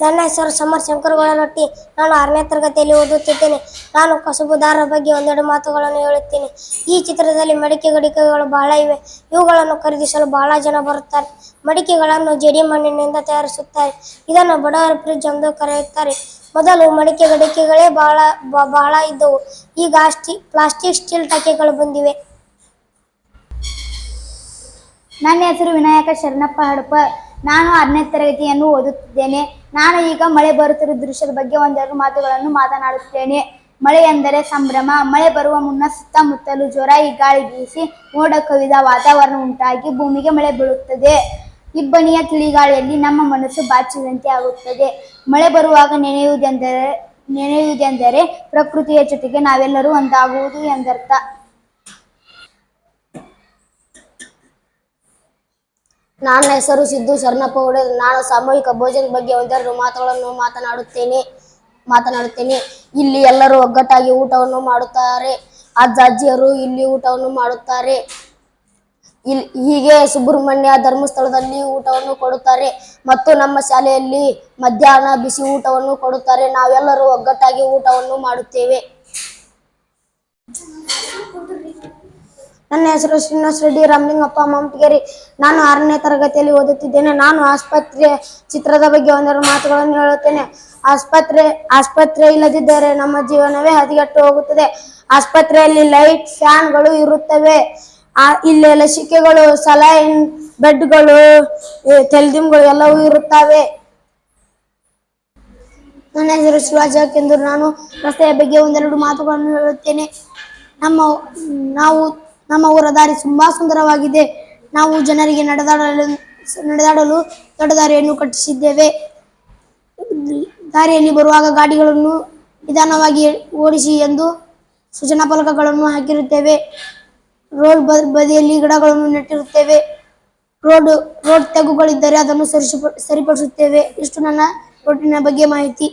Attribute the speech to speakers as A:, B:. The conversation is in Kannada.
A: ನನ್ನ ಹೆಸರು ಸಮರ್ ಶಂಕರಗೊಳಲೊಟ್ಟಿ ನಾನು ಆರನೇ ತರಗತಿಯಲ್ಲಿ ಓದುತ್ತಿದ್ದೇನೆ. ನಾನು ಕಸುಬುದಾರರ ಬಗ್ಗೆ ಒಂದೆರಡು ಮಾತುಗಳನ್ನು ಹೇಳುತ್ತೇನೆ. ಈ ಚಿತ್ರದಲ್ಲಿ ಮಡಿಕೆ ಗಡಿಕೆಗಳು ಬಹಳ ಇವೆ. ಇವುಗಳನ್ನು ಖರೀದಿಸಲು ಬಹಳ ಜನ ಬರುತ್ತಾರೆ. ಮಡಿಕೆಗಳನ್ನು ಜಡಿ ಮಣ್ಣಿನಿಂದ ತಯಾರಿಸುತ್ತಾರೆ. ಇದನ್ನು ಬಡವರ ಫ್ರಿಜ್ ಎಂದು ಕರೆಯುತ್ತಾರೆ. ಮೊದಲು ಮಡಿಕೆ ಗಡಿಕೆಗಳೇ ಬಹಳ ಬಹಳ ಇದ್ದವು. ಈಗ ಸ್ಟಿ ಪ್ಲಾಸ್ಟಿಕ್ ಸ್ಟೀಲ್ ಟಕೆಗಳು ಬಂದಿವೆ.
B: ನನ್ನ ಹೆಸರು ವಿನಾಯಕ ಶರಣಪ್ಪ ಹಡಪ. ನಾನು ಆರನೇ ತರಗತಿಯನ್ನು ಓದುತ್ತಿದ್ದೇನೆ. ನಾನು ಈಗ ಮಳೆ ಬರುತ್ತಿರುವ ದೃಶ್ಯದ ಬಗ್ಗೆ ಒಂದೆರಡು ಮಾತುಗಳನ್ನು ಮಾತನಾಡುತ್ತೇನೆ. ಮಳೆ ಎಂದರೆ ಸಂಭ್ರಮ. ಮಳೆ ಬರುವ ಮುನ್ನ ಸುತ್ತಮುತ್ತಲು ಜೋರಾಗಿ ಗಾಳಿ ಬೀಸಿ ಮೋಡ ಕವಿದ ವಾತಾವರಣ ಉಂಟಾಗಿ ಭೂಮಿಗೆ ಮಳೆ ಬೀಳುತ್ತದೆ. ಇಬ್ಬನಿಯ ತಿಳಿಗಾಳಿಯಲ್ಲಿ ನಮ್ಮ ಮನಸ್ಸು ಬಾಚಿದಂತೆ ಆಗುತ್ತದೆ. ಮಳೆ ಬರುವಾಗ ನೆನೆಯುವುದೆಂದರೆ ನೆನೆಯುವುದೆಂದರೆ ಪ್ರಕೃತಿಯ ಜೊತೆಗೆ ನಾವೆಲ್ಲರೂ ಒಂದಾಗುವುದು ಎಂದರ್ಥ.
A: ನನ್ನ ಹೆಸರು ಸಿದ್ದು ಶರಣಪ್ಪ ಒಡೆಯರ್ ನಾನು ಸಾಮೂಹಿಕ ಭೋಜನ ಬಗ್ಗೆ ಒಂದೆರಡು ಮಾತುಗಳನ್ನು ಮಾತನಾಡುತ್ತೇನೆ. ಮಾತನಾಡುತ್ತೇನೆ. ಇಲ್ಲಿ ಎಲ್ಲರೂ ಒಗ್ಗಟ್ಟಾಗಿ ಊಟವನ್ನು ಮಾಡುತ್ತಾರೆ. ಅಜ್ಜ, ಅಜ್ಜಿಯರು ಇಲ್ಲಿ ಊಟವನ್ನು ಮಾಡುತ್ತಾರೆ. ಇಲ್ಲಿ ಹೀಗೆ ಸುಬ್ರಹ್ಮಣ್ಯ ಧರ್ಮಸ್ಥಳದಲ್ಲಿ ಊಟವನ್ನು ಕೊಡುತ್ತಾರೆ. ಮತ್ತು ನಮ್ಮ ಶಾಲೆಯಲ್ಲಿ ಮಧ್ಯಾಹ್ನ ಬಿಸಿ ಊಟವನ್ನು ಕೊಡುತ್ತಾರೆ. ನಾವೆಲ್ಲರೂ ಒಗ್ಗಟ್ಟಾಗಿ ಊಟವನ್ನು ಮಾಡುತ್ತೇವೆ. ನನ್ನ ಹೆಸರು ಶ್ರೀನಿವಾಸ ರೆಡ್ಡಿ ರಾಮಲಿಂಗಪ್ಪ ಮಮಟಗೇರಿ ನಾನು ಆರನೇ ತರಗತಿಯಲ್ಲಿ ಓದುತ್ತಿದ್ದೇನೆ. ನಾನು ಆಸ್ಪತ್ರೆ ಚಿತ್ರದ ಬಗ್ಗೆ ಒಂದೆರಡು ಮಾತುಗಳನ್ನು ಹೇಳುತ್ತೇನೆ. ಆಸ್ಪತ್ರೆ ಆಸ್ಪತ್ರೆ ಇಲ್ಲದಿದ್ದರೆ ನಮ್ಮ ಜೀವನವೇ ಹದಿಗೆಟ್ಟು ಹೋಗುತ್ತದೆ. ಆಸ್ಪತ್ರೆಯಲ್ಲಿ ಲೈಟ್ ಫ್ಯಾನ್ಗಳು ಇರುತ್ತವೆ. ಆ, ಇಲ್ಲಿ ಲಸಿಕೆಗಳು ಸಲೈನ್ ಬೆಡ್ಗಳು ತೆಲ್ದಿಮ್ಗಳು ಎಲ್ಲವೂ ಇರುತ್ತವೆ. ನನ್ನ ಹೆಸರು ಶಿವಾಜ ನಾನು ರಸ್ತೆಯ ಬಗ್ಗೆ ಒಂದೆರಡು ಮಾತುಗಳನ್ನು ಹೇಳುತ್ತೇನೆ. ನಮ್ಮ, ನಾವು ನಮ್ಮ ಊರ ದಾರಿ ತುಂಬಾ ಸುಂದರವಾಗಿದೆ. ನಾವು ಜನರಿಗೆ ನಡೆದಾಡಲು ನಡೆದಾಡಲು ದೊಡ್ಡ ದಾರಿಯನ್ನು ಕಟ್ಟಿಸಿದ್ದೇವೆ. ದಾರಿಯಲ್ಲಿ ಬರುವಾಗ ಗಾಡಿಗಳನ್ನು ನಿಧಾನವಾಗಿ ಓಡಿಸಿ ಎಂದು ಸೂಚನಾ ಫಲಕಗಳನ್ನು ಹಾಕಿರುತ್ತೇವೆ. ರೋಡ್ ಬದಿಯಲ್ಲಿ ಗಿಡಗಳನ್ನು ನೆಟ್ಟಿರುತ್ತೇವೆ. ರೋಡ್ ರೋಡ್ ತೆಗುಗಳಿದ್ದರೆ ಅದನ್ನು ಸರಿಪಡಿಸುತ್ತೇವೆ. ಇಷ್ಟು ನನ್ನ ರೋಡಿನ ಬಗ್ಗೆ ಮಾಹಿತಿ.